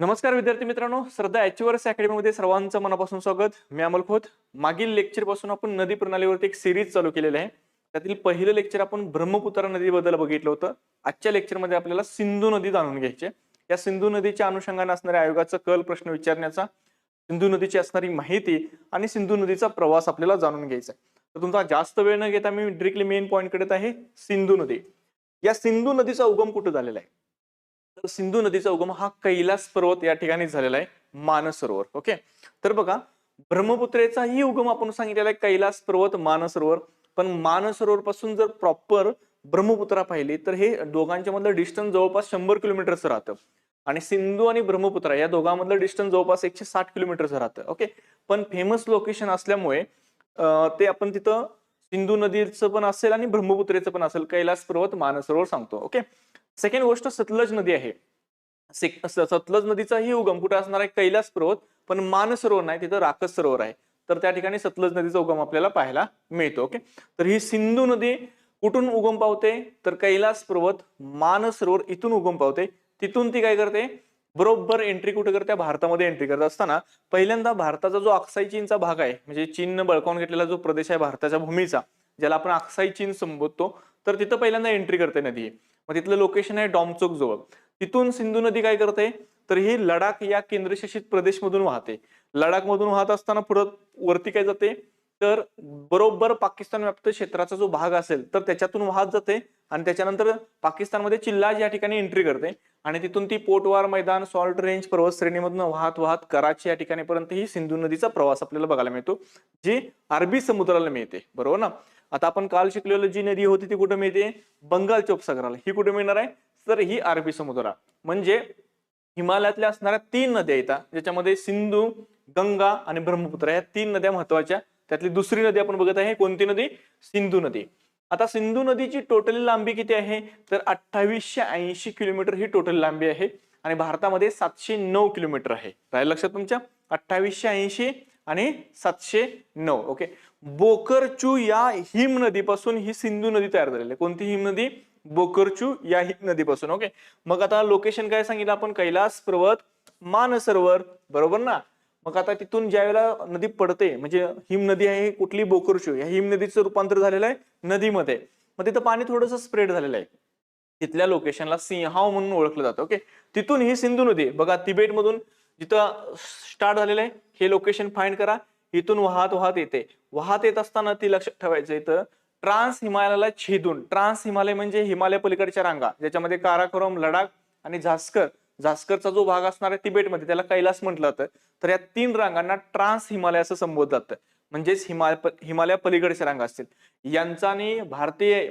नमस्कार विद्यार्थी मित्रांनो श्रद्धा अॅच्युअर्स अकॅडमीमध्ये सर्वांचं मनापासून स्वागत. मी अमल खोत. मागील लेक्चरपासून आपण नदी प्रणालीवरती एक सिरीज चालू केलेली आहे. त्यातील पहिलं लेक्चर आपण ब्रह्मपुत्रा नदीबद्दल बघितलं होतं. आजच्या लेक्चरमध्ये आपल्याला सिंधू नदी जाणून घ्यायची या सिंधू नदीच्या अनुषंगाने असणाऱ्या आयोगाचा कल प्रश्न विचारण्याचा सिंधू नदीची असणारी माहिती आणि सिंधू नदीचा प्रवास आपल्याला जाणून घ्यायचा आहे. तर तुमचा जास्त वेळ न घेता मी डिरेक्टली मेन पॉईंटकडे आहे. सिंधू नदी. या सिंधू नदीचा उगम कुठं झालेला आहे? तर सिंधू नदीचा उगम हा कैलास पर्वत या ठिकाणी झालेला आहे मानसरोवर. ओके? तर बघा ब्रह्मपुत्रेचाही उगम आपण सांगितलेला आहे कैलास पर्वत मानसरोवर. पण मानसरोवर पासून जर प्रॉपर ब्रह्मपुत्रा पाहिली तर हे दोघांच्या मधलं डिस्टन्स जवळपास शंभर किलोमीटरचं राहतं. आणि सिंधू आणि ब्रह्मपुत्रा या दोघांमधलं डिस्टन्स जवळपास एकशे साठ किलोमीटरचं राहतं. ओके? पण फेमस लोकेशन असल्यामुळे ते आपण तिथं सिंधू नदीचं पण असेल आणि ब्रह्मपुत्रेचं पण असेल कैलास पर्वत मानसरोवर सांगतो. ओके? सेकंड गोष्ट सतलज नदी आहे. सेक- सतलज नदीचाही उगम. कुठे असणार आहे? कैलास पर्वत. पण मान सरोवर नाही तिथं राकस सरोवर आहे. तर त्या ठिकाणी सतलज नदीचा उगम आपल्याला पाहायला मिळतो ओके? तर ही सिंधू नदी कुठून उगम पावते? तर कैलास पर्वत मानसरोवर इथून उगम पावते. तिथून ती काय करते? बरोबर एंट्री कुठे करते? भारतामध्ये एंट्री करत असताना पहिल्यांदा भारताचा जो अक्साई चीनचा भाग आहे म्हणजे चीननं बळकावून घेतलेला जो प्रदेश आहे भारताच्या भूमीचा ज्याला आपण अक्साई चीन संबोधतो तर तिथं पहिल्यांदा एंट्री करते नदी मग तिथलं लोकेशन आहे डॉमचोक जवळ तिथून सिंधू नदी काय करते? तर ही लडाख या केंद्रशासित प्रदेश मधून वाहते. लडाख मधून वाहत असताना पुढं वरती काय जाते? तर बरोबर पाकिस्तान व्याप्त क्षेत्राचा जो भाग असेल तर त्याच्यातून वाहत जाते आणि त्याच्यानंतर पाकिस्तानमध्ये चिल्लाज या ठिकाणी एंट्री करते. आणि तिथून ती पोटवार मैदान सॉल्ट रेंज पर्वत श्रेणीमधून वाहत वाहत कराची या ठिकाणीपर्यंत ही सिंधू नदीचा प्रवास आपल्याला बघायला मिळतो जी अरबी समुद्राला मिळते. बरोबर ना? आता आपण काल शिकलेलो जी नदी होती ती कुठे मिळते? बंगालच्या उपसागराला ही कुठे मिळणार आहे? तर ही अरबी समुद्रा. म्हणजे हिमालयातल्या असणाऱ्या तीन नद्या येतात ज्याच्यामध्ये सिंधू गंगा आणि ब्रह्मपुत्र या तीन नद्या महत्त्वाच्या. त्यातली दुसरी नदी आपण बघत आहे. कोणती नदी? सिंधू नदी. आता सिंधू नदीची टोटल लांबी किती आहे? तर अठ्ठावीसशे ऐंशी किलोमीटर ही टोटल लांबी आहे. आणि भारतामध्ये सातशे नऊ किलोमीटर आहे. राहील लक्षात तुमच्या? अठ्ठावीसशे ऐंशी आणि सातशे नऊ ओके बोकरचू या हिम नदीपासून ही सिंधू नदी तयार झालेली आहे. कोणती हिम नदी? बोकरचू या हिम नदीपासून ओके मग आता लोकेशन काय सांगितलं आपण? कैलास पर्वत मानसरोवर बरोबर ना? मग आता तिथून ज्या वेळेला नदी पडते म्हणजे हिम नदी आहे कुठली? बोकरचू. या हिम नदीचं रूपांतर झालेलं आहे नदीमध्ये. मग तिथं पाणी थोडंसं स्प्रेड झालेलं आहे. तिथल्या लोकेशनला सिंहाव म्हणून ओळखलं जातं ओके तिथून ही सिंधू नदी बघा तिबेट मधून जिथं स्टार्ट झालेलं आहे हे लोकेशन फाइंड करा. इथून वाहत वाहत येते. वाहत येत असताना ती लक्षात ठेवायचं इथं. ट्रान्स हिमालयाला छेदून. ट्रान्स हिमालय म्हणजे हिमालय पलीकडच्या रांगा ज्याच्यामध्ये काराकोरम लडाख आणि झास्कर. झास्करचा जो भाग असणार आहे तिबेटमध्ये त्याला कैलास म्हटलं जातं. तर या तीन रांगांना ट्रान्स हिमालय असं संबोधलं जातं. म्हणजेच हिमालय हिमालय पलीकडच्या रांगा असतील. यांचा आणि भारतीय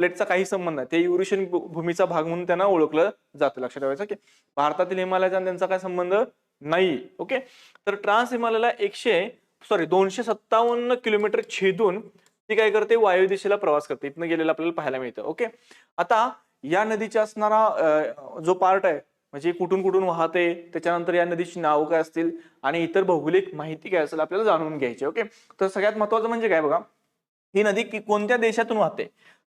प्लेटचा काही संबंध नाही. ते युरेशियन भूमीचा भाग म्हणून त्यांना ओळखलं जातं लक्षात ठेवायचं की भारतातील हिमालयाचा त्यांचा काय संबंध नाही ओके? तर ट्रान्स हिमालयाला एकशे सॉरी दोनशे सत्तावन्न किलोमीटर छेदून ती काय करते? वायू दिशेला प्रवास करते. इथनं गेलेला आपल्याला पाहायला मिळतं ओके? आता या नदीचा असणारा जो पार्ट आहे म्हणजे कुठून कुठून वाहते त्याच्यानंतर या नदीची नावं काय असतील आणि इतर भौगोलिक माहिती काय असेल आपल्याला जाणून घ्यायची ओके? तर सगळ्यात महत्वाचं म्हणजे काय बघा ही नदी कोणत्या देशातून वाहते?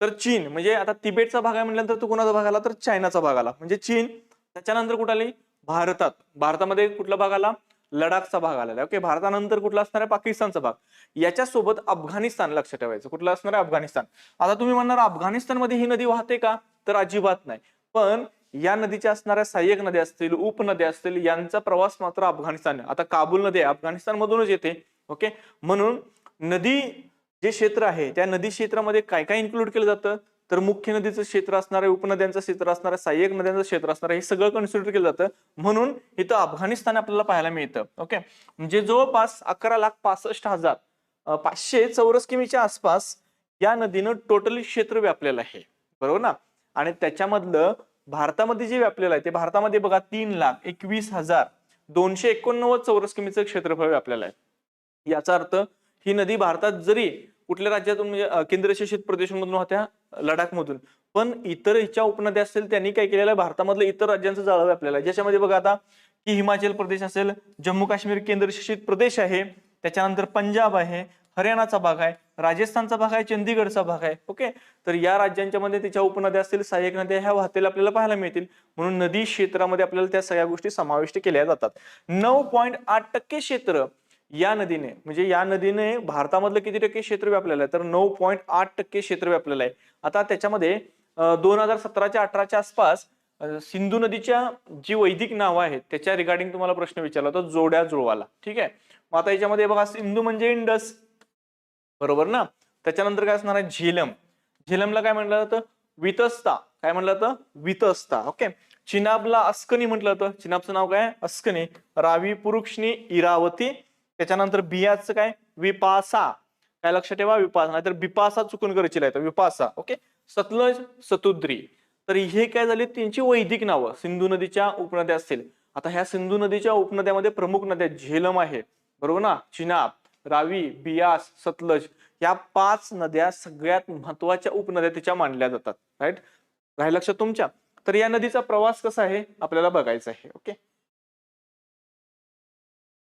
तर चीन म्हणजे आता तिबेटचा भाग आहे म्हटल्यानंतर तो कोणाचा भाग आला? तर चायनाचा भाग आला. म्हणजे चीन त्याच्यानंतर कुठं आली? भारतात. भारतामध्ये कुठला भाग आला लडाखचा भाग आलेला ओके भारतानंतर कुठला असणार आहे? पाकिस्तानचा भाग. याच्यासोबत अफगाणिस्तान लक्षात ठेवायचं. कुठला असणार आहे? अफगाणिस्तान. आता तुम्ही म्हणणार अफगाणिस्तानमध्ये ही नदी वाहते का? तर अजिबात नाही. पण या नदीच्या असणाऱ्या सहाय्यक नद्या असतील उपनद्या असतील यांचा प्रवास मात्र अफगाणिस्तान आता काबूल नदी आहे. अफगाणिस्तान मधूनच येते. ओके? म्हणून नदी जे क्षेत्र आहे त्या नदी क्षेत्रामध्ये काय काय इन्क्लूड केलं जातं? तर मुख्य नदीचं क्षेत्र असणार आहे उपनद्यांचं क्षेत्र असणार आहे सहाय्यक नद्यांचं क्षेत्र असणार आहे हे सगळं कन्सिडर केलं जातं. म्हणून इथं अफगाणिस्तान आपल्याला पाहायला मिळतं ओके म्हणजे जवळपास अकरा लाख पासष्ट हजार पाचशे चौरस किमीच्या आसपास या नदीनं टोटली क्षेत्र व्यापलेलं आहे बरोबर ना? आणि त्याच्यामधलं भारतामध्ये जे व्यापलेलं आहे ते भारतामध्ये बघा तीन लाख एकवीस हजार दोनशे एकोणनव्वद चौरस किमीचं क्षेत्रफळ व्यापलेलं आहे. याचा अर्थ ही नदी भारतात जरी कुठल्या राज्यातून म्हणजे केंद्रशासित प्रदेशांमधून होत्या लडाखमधून पण इतर हिच्या उपनद्या असतील त्यांनी काय केलेलं आहे? भारतामधलं इतर राज्यांचं जाळं आपल्याला. ज्याच्यामध्ये बघा आता की हिमाचल प्रदेश असेल जम्मू काश्मीर केंद्रशासित प्रदेश आहे त्याच्यानंतर पंजाब आहे हरियाणाचा भाग आहे राजस्थानचा भाग आहे चंदीगडचा भाग आहे ओके? तर या राज्यांच्या मध्ये त्याच्या उपनद्या असतील सहाय्यक नद्या ह्या वाहतेला आपल्याला पाहायला मिळतील. म्हणून नदी क्षेत्रामध्ये आपल्याला त्या सगळ्या गोष्टी समाविष्ट केल्या जातात. नऊ पॉईंट आठ टक्के क्षेत्र या नदीने म्हणजे या नदीने भारतामधलं किती टक्के क्षेत्र व्यापलेलं आहे? तर नऊ पॉईंट आठ टक्के क्षेत्र व्यापलेलं आहे. आता त्याच्यामध्ये दोन हजार सतराच्या अठराच्या आसपास सिंधू नदीच्या जी वैदिक नावं आहेत त्याच्या रिगार्डिंग तुम्हाला प्रश्न विचारला होता जोड्या जुळवाला. ठीक आहे? मग आता याच्यामध्ये बघा सिंधू म्हणजे इंडस. बरोबर ना? त्याच्यानंतर काय असणार आहे? झेलम. झेलमला काय म्हटलं जातं? वितस्ता. काय म्हटलं जातं? वितस्ता. ओके? चिनाबला अस्कनी म्हटलं जातं. चिनाबचं नाव काय? अस्कनी. रावी पुरुक्षणी इरावती त्याच्यानंतर बियाचं काय? विपासा. काय लक्ष ठेवा? विपासा. नाहीतर बिपासा चुकून करायची येतं विपासा. ओके सतलज सतुद्री. तर हे काय झाले? त्यांची वैदिक नावं. सिंधू नदीच्या उपनद्या असतील. आता ह्या सिंधू नदीच्या उपनद्यामध्ये प्रमुख नद्या झेलम आहे. बरोबर ना? चिनाब रावी बियास सतलज या पाच नद्या सगळ्यात महत्त्वाच्या उपनद्या तिच्या मानल्या जातात. राईट राहील लक्षात तुमच्या? तर या नदीचा प्रवास कसा आहे? आपल्याला बघायचा आहे. ओके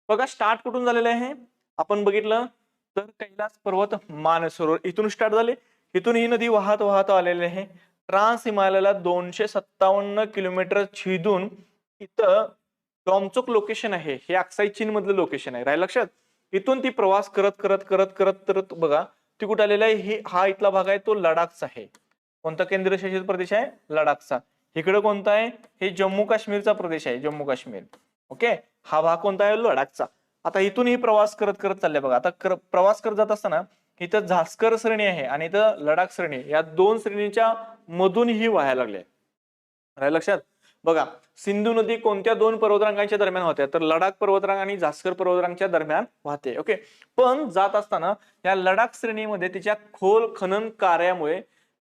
बघा स्टार्ट कुठून झालेलं आहे? आपण बघितलं तर कैलास पर्वत मानसरोवर. इथून स्टार्ट झाले. इथून ही नदी वाहत वाहत आलेली आहे. ट्रान्स हिमालयाला दोनशे सत्तावन्न किलोमीटर छिदून इथं डॉमचोक लोकेशन आहे. हे अक्साई चीन मधलं लोकेशन आहे. राहील लक्षात? इथून ती प्रवास करत करत करत करत करत बघा ती कुठे आलेला आहे? ही हा इथला भाग आहे तो लडाखचा आहे. कोणता केंद्रशासित प्रदेश आहे? लडाखचा. इकडे कोणता आहे? हे जम्मू काश्मीरचा प्रदेश आहे जम्मू काश्मीर ओके? हा भाग कोणता आहे? लडाखचा. आता इथून ही प्रवास करत करत चालले बघा. आता कर- प्रवास करत जात असताना इथं झास्कर श्रेणी आहे आणि इथं लडाख श्रेणी. या दोन श्रेणीच्या मधून ही व्हायला लागले. राहील लक्षात? बघा सिंधू नदी कोणत्या दोन पर्वतरांगांच्या दरम्यान वाहते तर लडाख पर्वतरांग आणि झास्कर पर्वतरांगच्या दरम्यान वाहते. ओके? पण जात असताना या लडाख श्रेणीमध्ये तिच्या खोल खनन कार्यामुळे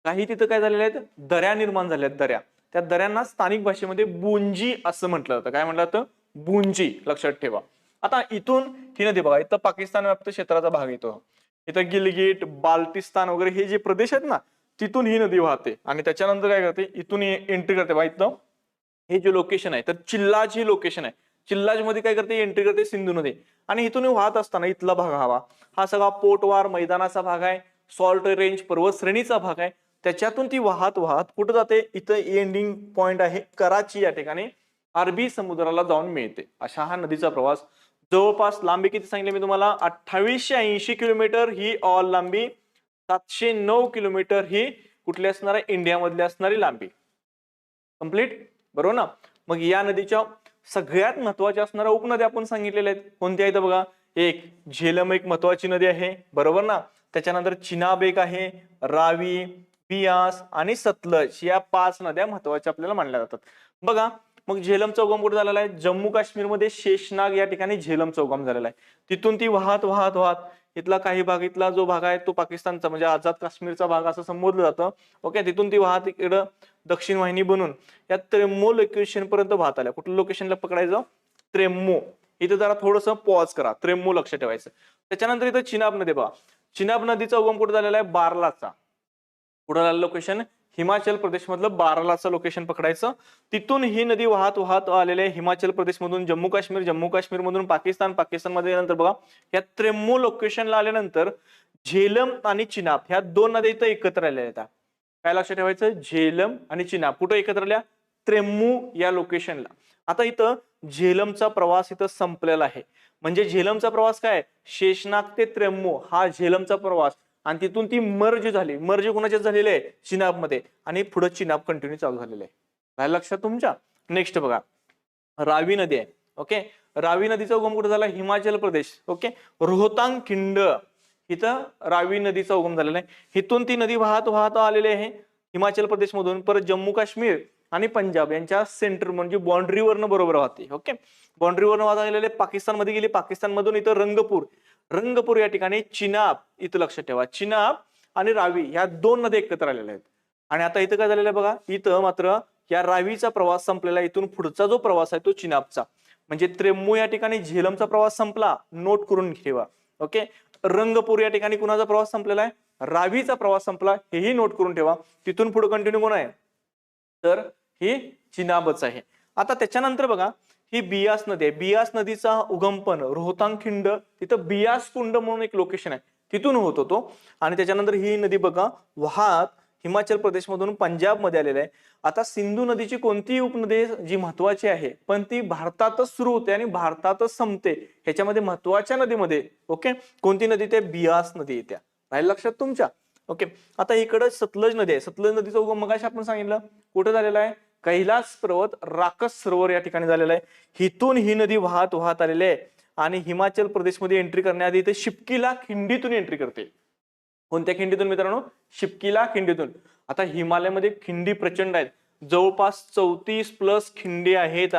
काही तिथं काय झालेले आहेत? दऱ्या निर्माण झाल्या आहेत दऱ्या. त्या दऱ्यांना स्थानिक भाषेमध्ये बुंजी असं म्हटलं जातं. काय म्हटलं जातं? बुंजी लक्षात ठेवा. आता इथून ही नदी बघा इथं पाकिस्तान व्याप्त क्षेत्राचा भाग येतो. इथं गिलगिट बाल्टिस्तान वगैरे हे जे प्रदेश आहेत ना तिथून ही नदी वाहते. आणि त्याच्यानंतर काय करते इथून एंट्री करते. बघा इथं हे जे लोकेशन आहे तर चिल्लाज ही लोकेशन आहे. चिल्लाजमध्ये काय करते एंट्री करते सिंधू नदी. आणि इथून वाहत असताना इथला भाग हवा. हा सगळा पोटवार मैदानाचा भाग आहे सॉल्ट रेंज पर्वत श्रेणीचा भाग आहे. त्याच्यातून ती वाहत वाहत कुठं जाते इथं एंडिंग पॉइंट आहे कराची या ठिकाणी. अरबी समुद्राला जाऊन मिळते. अशा हा नदीचा प्रवास. जवळपास लांबी किती सांगितले मी तुम्हाला? अठ्ठावीसशे ऐंशी किलोमीटर ही ऑल लांबी. सातशे नऊ किलोमीटर ही कुठली असणार आहे? इंडियामधली असणारी लांबी. कंप्लीट बरोबर ना? मग या नदीच्या सगळ्यात महत्त्वाच्या असणाऱ्या उपनद्या आपण सांगितलेल्या आहेत. कोणत्या आहेत बघा? एक झेलम एक महत्वाची नदी आहे. बरोबर ना? त्याच्यानंतर चिनाब एक आहे. रावी बियास आणि सतलज या पाच नद्या महत्त्वाच्या आपल्याला मानल्या जातात. बघा मग झेलम उगम कुठे झालेला आहे? जम्मू काश्मीरमध्ये शेषनाग या ठिकाणी झेलम उगम झालेला आहे. तिथून ती वाहत वाहत वाहत इथला काही भाग इथला जो भाग आहे तो पाकिस्तानचा म्हणजे आझाद काश्मीरचा भाग असं संबोधलं जातं. ओके तिथून ती वाहत इकडं दक्षिण वाहिनी बनून या त्रेमो लोकेशन पर्यंत वाहत आल्या. कुठल्या लोकेशनला पकडायचं? त्रेमो इथं जरा थोडंसं पॉज करा. त्रेमो लक्ष ठेवायचं. त्याच्यानंतर इथं चिनाब नदी बघा. चिनाब नदीचा उगम कुठे झालेला आहे? बारलाचा. कुठं झालं लोकेशन हिमाचल प्रदेशमधलं बारालाचं लोकेशन पकडायचं. तिथून ही नदी वाहत वाहत आलेले हिमाचल प्रदेशमधून जम्मू काश्मीर जम्मू काश्मीर मधून पाकिस्तान पाकिस्तानमध्ये नंतर बघा या त्रेमू लोकेशनला आल्यानंतर झेलम आणि चिनाब ह्या दोन नद्या इथं एकत्र आलेल्या आहेत. काय लक्षात ठेवायचं? झेलम आणि चिनाब. कुठं एकत्र आल्या? त्रेमू या लोकेशनला आता इथं झेलमचा प्रवास इथं संपलेला आहे. म्हणजे झेलमचा प्रवास काय? शेषनाग ते त्रेमू हा झेलमचा प्रवास. आणि तिथून ती मर्ज झाली. मर्ज कुणाच्यात झालेली आहे? चिनाबमध्ये आणि पुढे चिनाब कंटिन्यू चालू झालेलं आहे. लक्षात तुमच्या? नेक्स्ट बघा. रावी नदी आहे. ओके रावी नदीचा उगम कुठे झाला? हिमाचल प्रदेश. ओके रोहतांग खिंड. इथं रावी नदीचा उगम झालेला आहे. इथून ती नदी वाहत वाहत आलेली आहे हिमाचल प्रदेश मधून परत जम्मू काश्मीर. आणि पंजाब यांच्या सेंटर म्हणजे बाउंड्रीवरनं बरोबर वाहते ओके बाउंड्रीवरनं वाहता गेलेले पाकिस्तानमध्ये गेली. पाकिस्तान मधून इथं रंगपूर रंगपूर या ठिकाणी चिनाब इथं लक्षात ठेवा. चिनाब आणि रावी ह्या दोन नद्या एकत्र आलेल्या आहेत. आणि आता इथं काय झालेलं आहे बघा इथं मात्र या रावीचा प्रवास संपलेला इथून पुढचा जो प्रवास आहे तो चिनाबचा. म्हणजे त्रेमू या ठिकाणी झेलमचा प्रवास संपला. नोट करून ठेवा ओके रंगपूर या ठिकाणी कुणाचा प्रवास संपलेला आहे? रावीचा प्रवास संपला. हेही नोट करून ठेवा. तिथून पुढे कंटिन्यू कोण आहे? तर ही चिनाबच आहे. आता त्याच्यानंतर बघा ही बियास नदी आहे. बियास नदीचा उगमपण रोहतांग खिंड तिथं बियास कुंड म्हणून एक लोकेशन आहे. तिथून होत होतो. आणि त्याच्यानंतर ही नदी बघा वाहत हिमाचल प्रदेशमधून पंजाबमध्ये आलेली आहे. आता सिंधू नदीची कोणतीही उपनदी जी महत्वाची आहे? पण ती भारतातच सुरू होते आणि भारतातच संपते. ह्याच्यामध्ये महत्त्वाच्या नदीमध्ये ओके? कोणती नदी? ते बियास नदी येत्या. राहील लक्षात तुमच्या? ओके. आता इकडं सतलज नदी आहे. सतलज नदीचा उगम मगाशी आपण सांगितलं. कुठं झालेला आहे? कैलास पर्वत राकस सरोवर या ठिकाणी झालेला आहे. हिथून ही नदी वाहत वाहत आलेली आहे. आणि हिमाचल प्रदेशमध्ये एंट्री करण्याआधी ते शिपकीला खिंडीतून एंट्री करते. कोणत्या खिंडीतून मित्रांनो? शिपकीला खिंडीतून. आता हिमालयामध्ये खिंडी प्रचंड आहेत. जवळपास चौतीस प्लस खिंडी आहेत.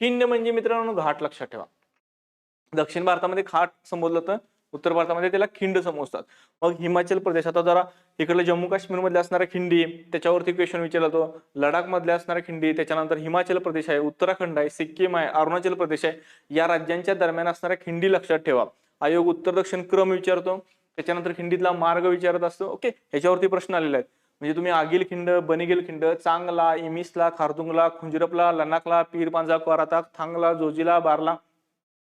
खिंड म्हणजे मित्रांनो घाट लक्षात ठेवा. दक्षिण भारतामध्ये खाट संबोधलं तर उत्तर भारतामध्ये त्याला खिंड समजतात. मग हिमाचल प्रदेश आता जरा इकडलं जम्मू काश्मीर मधल्या असणाऱ्या खिंडी त्याच्यावरती क्वेश्चन विचारला जातो लडाख मधल्या असणाऱ्या खिंडी त्याच्यानंतर हिमाचल प्रदेश आहे उत्तराखंड आहे सिक्कीम आहे अरुणाचल प्रदेश आहे या राज्यांच्या दरम्यान असणाऱ्या खिंडी लक्षात ठेवा. आयोग उत्तर दक्षिण क्रम विचारतो. त्याच्यानंतर खिंडीतला मार्ग विचारत असतो. ओके ह्याच्यावरती प्रश्न आलेले आहेत. म्हणजे तुम्ही आगिल खिंड बनिगिल खिंड चांगला इमिसला खारदुंगला खुंजरपला लनाकला पीरपांजा पांजा थांगला जोजिला बारला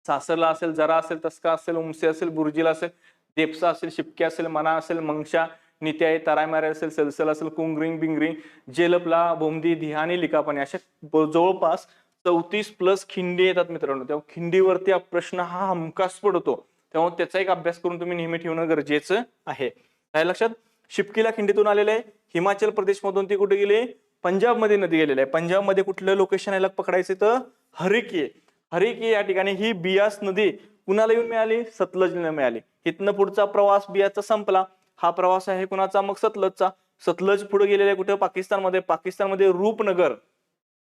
सासरला असेल जरा असेल तस्का असेल उमसे असेल बुर्जीला असेल देपसा असेल शिपके असेल मना असेल मंगशा नित्याई तारायमारे असेल सलसल असेल कुंगरिंग बिंगरिंग जेलपला बोमदी धिहानी लिकापणे अशा जवळपास चौतीस प्लस खिंडी येतात मित्रांनो. तेव्हा खिंडीवरती हा प्रश्न हा हमखास पडतो. तेव्हा त्याचा एक अभ्यास करून तुम्ही नेहमी ठेवणं गरजेचं आहे. काय लक्षात? शिपकीला खिंडीतून आलेलं आहे. हिमाचल प्रदेशमधून ती कुठे गेली? पंजाबमध्ये नदी गेलेली आहे. पंजाबमध्ये कुठलं लोकेशन आहे पकडायचं तर? हरिकी हरिकी या ठिकाणी ही बियास नदी कुणाला येऊन मिळाली? सतलजला मिळाली. इथनं पुढचा प्रवास बियाचा संपला. हा प्रवास आहे कुणाचा? मग सतलजचा. सतलज पुढे गेलेला आहे कुठे? पाकिस्तानमध्ये. पाकिस्तानमध्ये रूपनगर.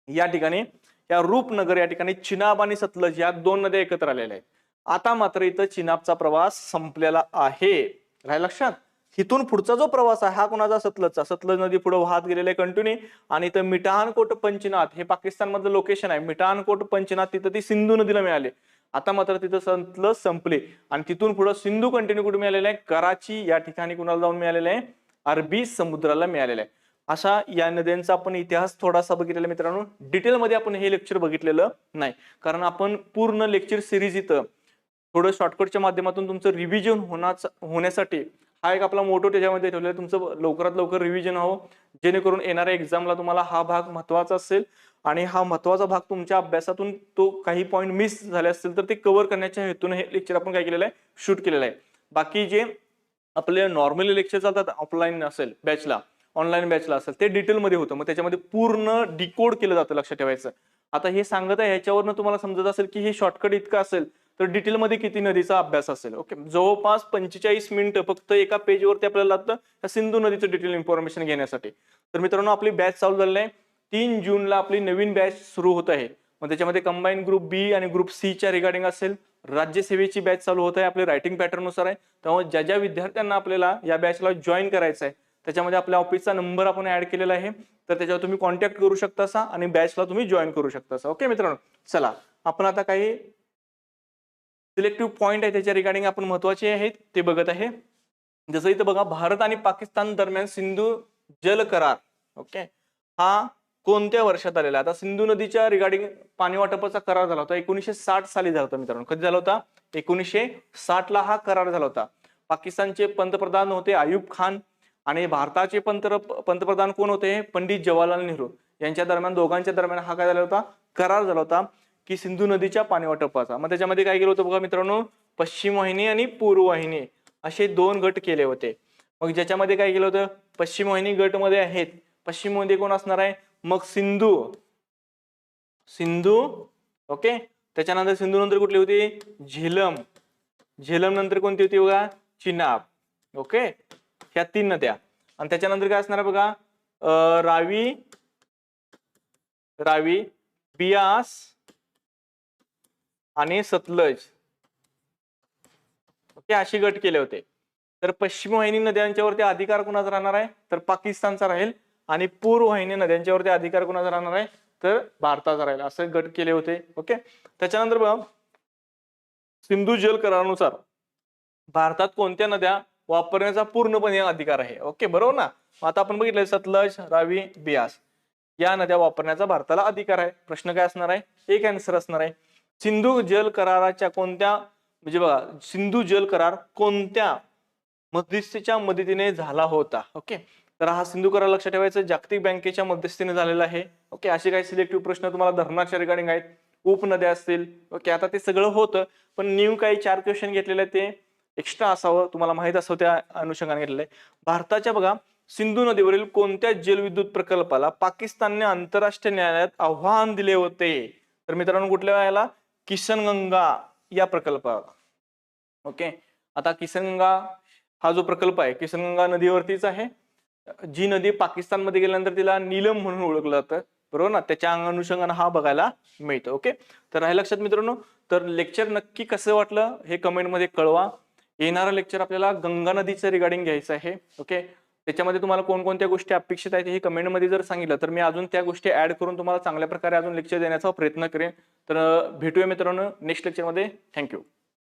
या ठिकाणी या रूपनगर या ठिकाणी चिनाब आणि सतलज या दोन नद्या एकत्र आलेल्या आहेत. आता मात्र इथं चिनाबचा प्रवास संपलेला आहे. राहाय लक्षात? इथून पुढचा जो प्रवास आहे हा कोणाचा? सतलजचा. सतलज नदी पुढे वाहत गेलेला आहे कंटिन्यू आणि इथं मिठानकोट पंचनाथ हे पाकिस्तानमधलं लोकेशन आहे. मिठानकोट पंचनाथ तिथं ती सिंधू नदीला मिळाले. आता मात्र तिथं सतलज संपले. आणि तिथून पुढे सिंधू कंटिन्यू कुठे मिळालेला आहे? कराची या ठिकाणी कुणाला जाऊन मिळालेलं आहे? अरबी समुद्राला मिळालेला आहे. अशा या नद्यांचा आपण इतिहास थोडासा बघितलेला मित्रांनो. डिटेलमध्ये आपण हे लेक्चर बघितलेलं नाही. कारण आपण पूर्ण लेक्चर सिरीज इथं थोडं शॉर्टकटच्या माध्यमातून तुमचं रिव्हिजन होण्याचा होण्यासाठी हा एक आपला मोटो त्याच्यामध्ये ठेवलेला आहे. तुमचं लवकरात लवकर रिव्हिजन हवं. जेणेकरून येणाऱ्या एक्झामला तुम्हाला हा भाग महत्त्वाचा असेल आणि हा महत्त्वाचा भाग तुमच्या अभ्यासातून तो काही पॉईंट मिस झाले असतील तर ते कव्हर करण्याच्या हेतून हे लेक्चर आपण काय केलेलं आहे? शूट केलेलं आहे. बाकी जे आपले नॉर्मली लेक्चर चालतात ऑफलाईन असेल बॅचला ऑनलाईन बॅचला असेल ते डिटेलमध्ये होतं. मग त्याच्यामध्ये पूर्ण डिकोड केलं जातं लक्षात ठेवायचं. आता हे सांगत आहे ह्याच्यावरनं तुम्हाला समजत असेल की हे शॉर्टकट इतकं असेल. तर डिटेलमध्ये किती नदीचा अभ्यास असेल? ओके जवळपास पंचेचाळीस मिनिटं फक्त एका पेजवरती आपल्याला लागतं सिंधू नदीचं डिटेल इन्फॉर्मेशन घेण्यासाठी. तर मित्रांनो आपली बॅच चालू झालेली आहे. तीन जूनला आपली नवीन बॅच सुरू होत आहे. मग त्याच्यामध्ये कंबाईन ग्रुप बी आणि ग्रुप सीच्या रिगार्डिंग असेल. राज्यसेवेची बॅच चालू होत आहे. आपले रायटिंग पॅटर्ननुसार आहे. त्यामुळे ज्या ज्या विद्यार्थ्यांना आपल्याला या बॅचला जॉईन करायचं आहे त्याच्यामध्ये आपल्या ऑफिसचा नंबर आपण ऍड केलेला आहे. तर त्याच्यावर तुम्ही कॉन्टॅक्ट करू शकता आणि बॅचला तुम्ही जॉईन करू शकता ओके मित्रांनो? चला आपण आता काही सिलेक्टिव्ह पॉईंट आहे त्याच्या रिगार्डिंग आपण महत्त्वाचे आहेत ते बघत आहे. जसं इथं बघा भारत आणि पाकिस्तान दरम्यान सिंधू जल करार ओके हा कोणत्या वर्षात आलेला आहे? आता सिंधू नदीच्या रिगार्डिंग पाणी वाटपाचा करार झाला होता. एकोणीसशे साठ साली झाला होता मित्रांनो. कधी झाला होता? एकोणीसशे साठ ला हा करार झाला होता. पाकिस्तानचे पंतप्रधान होते आयुब खान आणि भारताचे पंत पंतप्रधान कोण होते? पंडित जवाहरलाल नेहरू. यांच्या दरम्यान दोघांच्या दरम्यान हा काय झाला होता? करार झाला होता. की सिंधू नदीच्या पाणी वाटपाचा. मग त्याच्यामध्ये काय केलं होतं बघा मित्रांनो? पश्चिम वाहिनी आणि पूर्व वाहिनी असे दोन गट केले होते. मग ज्याच्यामध्ये काय केलं होतं? पश्चिम वाहिनी गटमध्ये आहेत. पश्चिममध्ये कोण असणार आहे? मग सिंधू. सिंधू ओके? त्याच्यानंतर सिंधू नंतर कुठली होती? झेलम. झेलम नंतर कोणती होती बघा? चिनाब. ओके? ह्या तीन नद्या. आणि त्याच्यानंतर काय असणार आहे बघा? रावी रावी बियास आणि सतलज. ओके अशी गट केले होते. तर पश्चिम वाहिनी नद्यांच्यावरती अधिकार कुणाचा राहणार आहे? तर पाकिस्तानचा राहील. आणि पूर्व वाहिनी नद्यांच्यावरती अधिकार कुणाचा राहणार आहे? तर भारताचा राहील. असं गट केले होते. ओके? त्याच्यानंतर बघा. सिंधू जल करारानुसार भारतात कोणत्या नद्या वापरण्याचा पूर्णपणे अधिकार आहे? ओके बरोबर ना? आता आपण बघितलंय सतलज रावी बियास. या नद्या वापरण्याचा भारताला अधिकार आहे. प्रश्न काय असणार आहे? एक अँसर असणार आहे. सिंधू जल कराराच्या कोणत्या म्हणजे बघा सिंधू जल करार कोणत्या मध्यस्थीच्या मदतीने झाला होता? ओके? तर हा सिंधू करार लक्षात ठेवायचं जागतिक बँकेच्या मध्यस्थीने झालेला आहे. ओके? असे काही सिलेक्टिव्ह प्रश्न तुम्हाला धरणाच्या रिगार्डिंग आहेत. उपनद्या असतील. ओके? आता ते सगळं होतं पण न्यू काही चार क्वेश्चन घेतलेले ते एक्स्ट्रा असावं तुम्हाला माहीत असावं त्या अनुषंगाने घेतलेलं आहे. भारताच्या बघा सिंधू नदीवरील कोणत्या जलविद्युत प्रकल्पाला पाकिस्तानने आंतरराष्ट्रीय न्यायालयात आव्हान दिले होते? तर मित्रांनो कुठल्या याला किशनगंगा या प्रकल्पाला ओके आता किशनगंगा हा जो प्रकल्प आहे किशनगंगा नदीवरतीच आहे. जी नदी पाकिस्तानमध्ये गेल्यानंतर तिला नीलम म्हणून ओळखलं जातं. बरोबर ना? त्याच्या अनुषंगाने हा बघायला मिळतो. ओके तर हे लक्षात मित्रांनो तर लेक्चर नक्की कसं वाटलं हे कमेंटमध्ये कळवा. येणारं लेक्चर आपल्याला गंगा नदीचं रिगार्डिंग घ्यायचं आहे. ओके त्याच्यामध्ये तुम्हाला कोणकोणत्या गोष्टी अपेक्षित आहेत हे कमेंटमध्ये जर सांगितलं तर मी अजून त्या गोष्टी ऍड करून तुम्हाला चांगल्या प्रकारे अजून लेक्चर देण्याचा प्रयत्न करेन. तर भेटूया मित्रांनो नेक्स्ट लेक्चरमध्ये. थँक्यू.